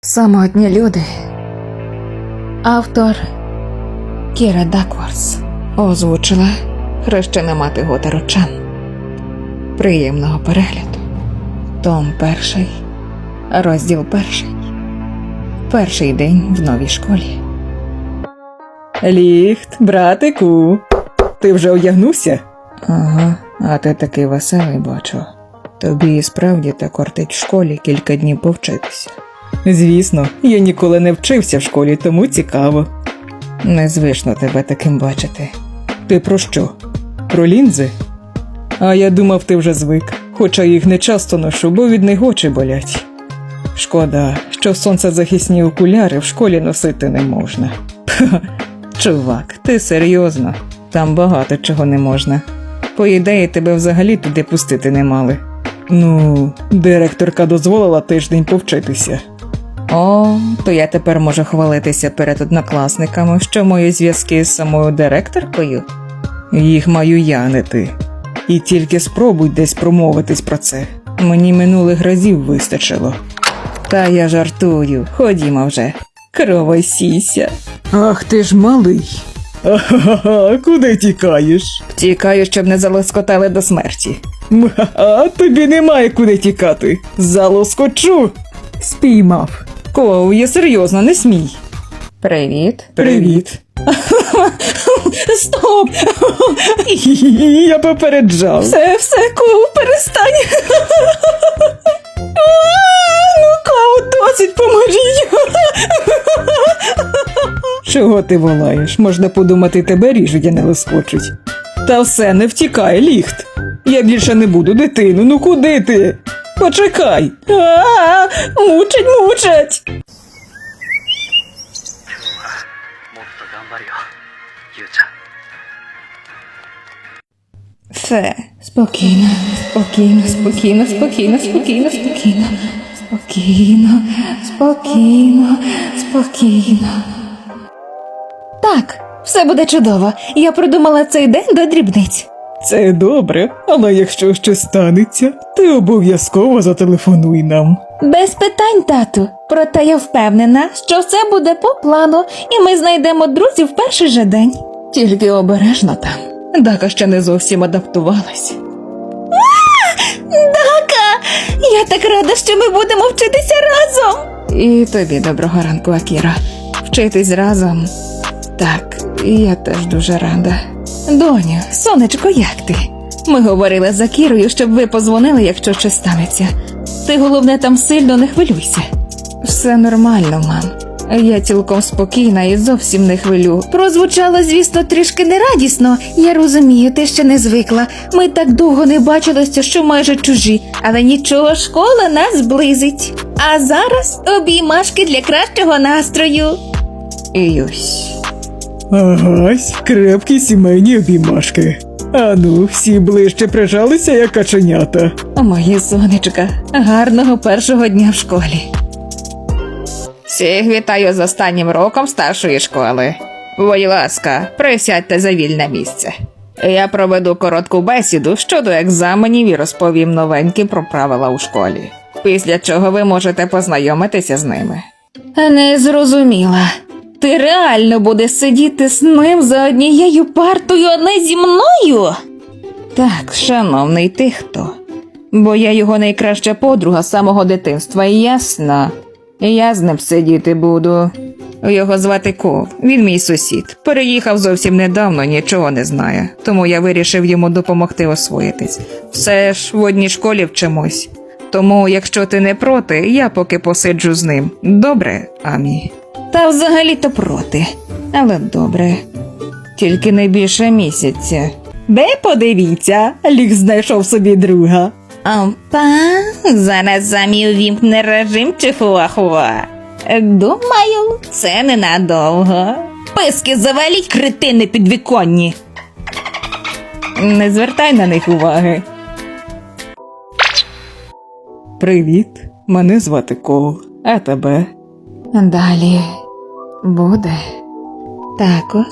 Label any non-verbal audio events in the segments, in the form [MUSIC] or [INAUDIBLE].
Самотні люди. Автор Кіра Дакворс озвучила хрещена мати Готарочан. Приємного перегляду. Том перший, розділ перший. Перший день в новій школі. Ліхт, братику, ти вже одягнувся? Ага, а ти такий веселий бачу. Тобі і справді так кортить в школі кілька днів повчитися. Звісно, я ніколи не вчився в школі, тому цікаво. Незвично тебе таким бачити. Ти про що? Про лінзи? А я думав, ти вже звик, хоча їх не часто ношу, бо від них очі болять. Шкода, що сонцезахисні окуляри в школі носити не можна. Чувак, ти серйозно? Там багато чого не можна. По ідеї, тебе взагалі туди пустити не мали. Ну, директорка дозволила тиждень повчитися. О, то я тепер можу хвалитися перед однокласниками, що мої зв'язки з самою директоркою. Їх маю я, не ти. І тільки спробуй десь промовитись про це. Мені минулих разів вистачило. Та я жартую, ходімо вже. Кровой сіся. Ах ти ж малий. Ага, куди тікаєш? Тікаю, щоб не залоскотали до смерті. А тобі немає куди тікати. Залоскочу. Спіймав. Коу, я серйозно, не смій. Привіт. Привіт. Стоп! [LAUGHS] Я попереджав. Все, все, Коу, перестань. [LAUGHS] Ну, Коу, досить поможіть. [LAUGHS] Чого ти волаєш? Можна подумати, тебе ріжуть, а не лоскочуть. Та все, не втікай, ліхт. Я більше не буду дитину, ну куди ти? Почекай. А-а-а! Мучать, мучать. Все, спокійно, спокійно, спокійно, спокійно, спокійно, спокійно, спокійно, спокійно, спокійно. Так, все буде чудово. Я придумала цей день до дрібниць. Це добре, але якщо щось станеться, ти обов'язково зателефонуй нам. Без питань, тату. Проте я впевнена, що все буде по плану, і ми знайдемо друзів в перший же день. Тільки обережно там. Дака ще не зовсім адаптувалась. Дака! Я так рада, що ми будемо вчитися разом. І тобі доброго ранку, Акіра. Вчитись разом. Так, і я теж дуже рада. Доню, сонечко, як ти? Ми говорили з Акірою, щоб ви позвонили, якщо щось станеться. Ти головне там сильно не хвилюйся. Все нормально, мам. Я цілком спокійна і зовсім не хвилю. Прозвучало, звісно, трішки нерадісно. Я розумію, ти ще не звикла. Ми так довго не бачилися, що майже чужі, але нічого, школа нас зблизить. А зараз обіймашки для кращого настрою. Юсь. Агась, крепкі сімейні обіймашки. Ану, всі ближче прижалися, як каченята. Моє сонечка, гарного першого дня в школі. Всіх вітаю з останнім роком старшої школи. Будь ласка, присядьте за вільне місце. Я проведу коротку бесіду щодо екзаменів і розповім новенькі про правила у школі. Після чого ви можете познайомитися з ними. Не зрозуміла. Ти реально будеш сидіти з ним за однією партою, а не зі мною? Так, шановний, ти хто? Бо я його найкраща подруга з самого дитинства, і ясно. Я з ним сидіти буду. Його звати Ков, він мій сусід. Переїхав зовсім недавно, нічого не знає, тому я вирішив йому допомогти освоїтись. Все ж в одній школі вчимось. Тому, якщо ти не проти, я поки посиджу з ним. Добре, Амі? Та взагалі-то проти. Але добре. Тільки не більше місяця. Де подивіться, ліг знайшов собі друга. Опа, зараз самі увімкне режим чи хуахуа. Думаю, це ненадовго. Писки заваліть критини підвіконні. Не звертай на них уваги. Привіт, мене звати Кол, а тебе? Далі буде. Також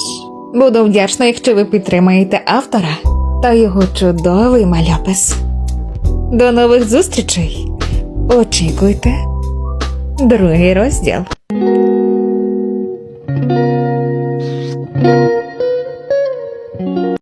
буду вдячна, якщо ви підтримаєте автора та його чудовий мальопис. До нових зустрічей! Очікуйте Другий розділ.